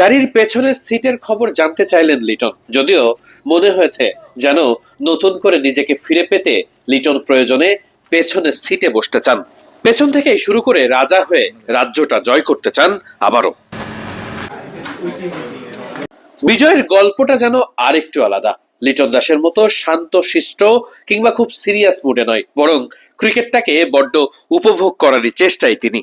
গাড়ির পেছনের সিটের খবর জানতে চাইলেন লিটন। যদিও মনে হয়েছে যেন নতুন করে নিজেকে ফিরে পেতে লিটন প্রয়োজনে পেছনের সিটে বসতে চান। পেছন থেকে শুরু করে রাজা হয়ে রাজ্যটা জয় করতে চান আবারও। বিজয়ের গল্পটা যেন আরেকটু আলাদা। লিটন দাসের মতো শান্ত, শিষ্ট কিংবা খুব সিরিয়াস মুডে নয়, বরং ক্রিকেটটাকে বড্ড উপভোগ করারই চেষ্টাই তিনি।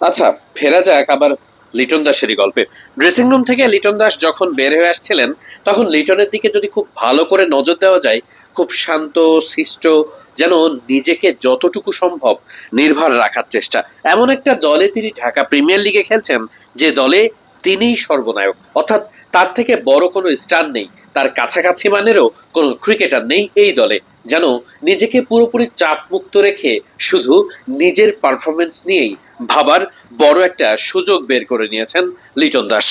আচ্ছা ফেরা যাক আবার লিটন দাসেরই গল্পে। ড্রেসিং রুম থেকে লিটন দাস যখন বের হয়ে আসছিলেন, তখন লিটনের দিকে যদি খুব ভালো করে নজর দেওয়া যায়, খুব শান্ত শিষ্ট যেন নিজেকে যতটুকু সম্ভব নির্ভর রাখার চেষ্টা। এমন একটা দলে তিনি ঢাকা প্রিমিয়ার লিগে খেলছেন, যে দলে তিনিই সর্বনায়ক। অর্থাৎ তার থেকে বড় কোনো স্টার নেই, তার কাছাকাছি মানেরও কোনো ক্রিকেটার নেই এই দলে। যেন নিজেকে পুরোপুরি চাপ মুক্ত রেখে শুধু নিজের পারফরমেন্স নিয়েই ভাবার বড় একটা সুযোগ বের করে নিয়েছেন লিটন দাস।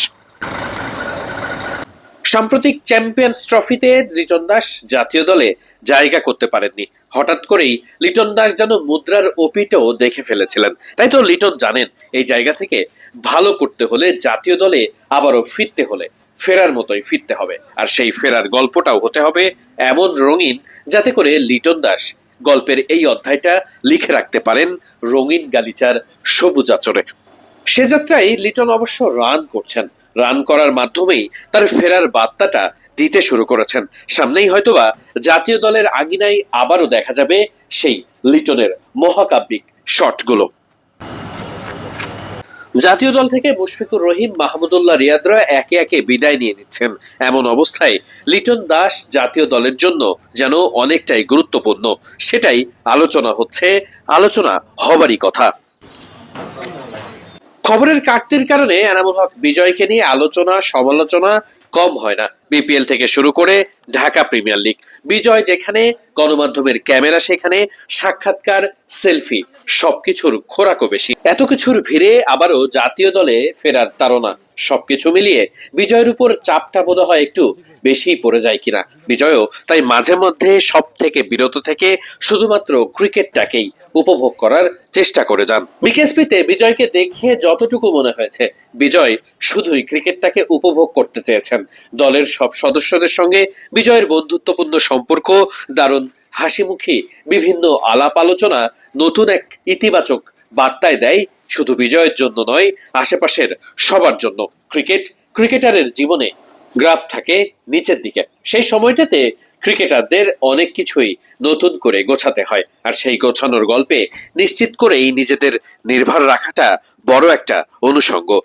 সাম্প্রতিক চ্যাম্পিয়ন্স ট্রফিতে লিটন দাস জাতীয় দলে জায়গা করতে পারেননি। হঠাৎ করেই লিটন দাস যেন মুদ্রার অপিটাও দেখে ফেলেছিলেন। তাই তো লিটন জানেন, এই জায়গা থেকে ভালো করতে হলে জাতীয় দলে আবারও ফিরতে হলে। ফেরার মতোই ফিরতে হবে। আর সেই ফেরার গল্পটাও হতে হবে এমন রঙিন যাতে করে লিটন দাস গল্পের এই অধ্যায়টা লিখে রাখতে পারেন রঙিন গালিচার সবুজ আচরে। সে যাত্রায় লিটন অবশ্য রান করছেন। রান করার মাধ্যমেই তার ফেরার বার্তাটা দিতে শুরু করেছেন। সামনেই হয়তোবা জাতীয় দলের আঙিনায় আবারও দেখা যাবে সেই লিটনের মহাকাব্যিক শটগুলো। জাতীয় দল থেকে মুশফিকুর রহিম, মাহমুদুল্লাহ রিয়াদরা একে একে বিদায় নিয়ে নিচ্ছেন। এমন অবস্থায় লিটন দাস জাতীয় দলের জন্য যেন অনেকটাই গুরুত্বপূর্ণ। সেটাই আলোচনা হচ্ছে, আলোচনা হবারই কথা। খবরের কাটতির কারণে এনামুল হক বিজয়কে নিয়ে আলোচনা, সমালোচনা কম হয় না। বিপিএল থেকে শুরু করে ঢাকা প্রিমিয়ার লিগ বিজয় যেখানে, গণমাধ্যমের ক্যামেরা সেখানে, সাক্ষাৎকার, সেলফি, সবকিছুর খোরাকও বেশি। এত কিছুর ভিড়ে আবারও জাতীয় দলে ফেরার তারা সবকিছু মিলিয়ে বিজয়ের উপর চাপটা বোধ হয় একটু বেশি পড়ে যায় কিনা। বিজয়ও তাই মাঝে মধ্যে সব থেকে বিরত থেকে শুধুমাত্র ক্রিকেটটাকেই উপভোগ করার চেষ্টা করে যান। বিকেএসপিতে বিজয়কে দেখে যতটুকু মনে হয়েছে, বিজয় শুধুই ক্রিকেটটাকে উপভোগ করতে চেয়েছেন। দলের সব সদস্যদের সঙ্গে বিজয়ের বন্ধুত্বপূর্ণ সম্পর্ক, দারুণ হাসিমুখী বিভিন্ন আলাপ আলোচনা, নতুন এক ইতিবাচক বার্তায় দেয়, শুধু বিজয়ের জন্য নয়, আশেপাশের সবার জন্য। ক্রিকেট ক্রিকেটারের জীবনে গ্রাফ থাকে নিচের দিকে। সেই সময়টাতে ক্রিকেটারদের অনেক কিছুই নতুন করে গোছাতে হয়। আর সেই গোছানোর গল্পে নিশ্চিত করেই নিজেদের নির্ভর রাখাটা বড় একটা অনুষঙ্গ।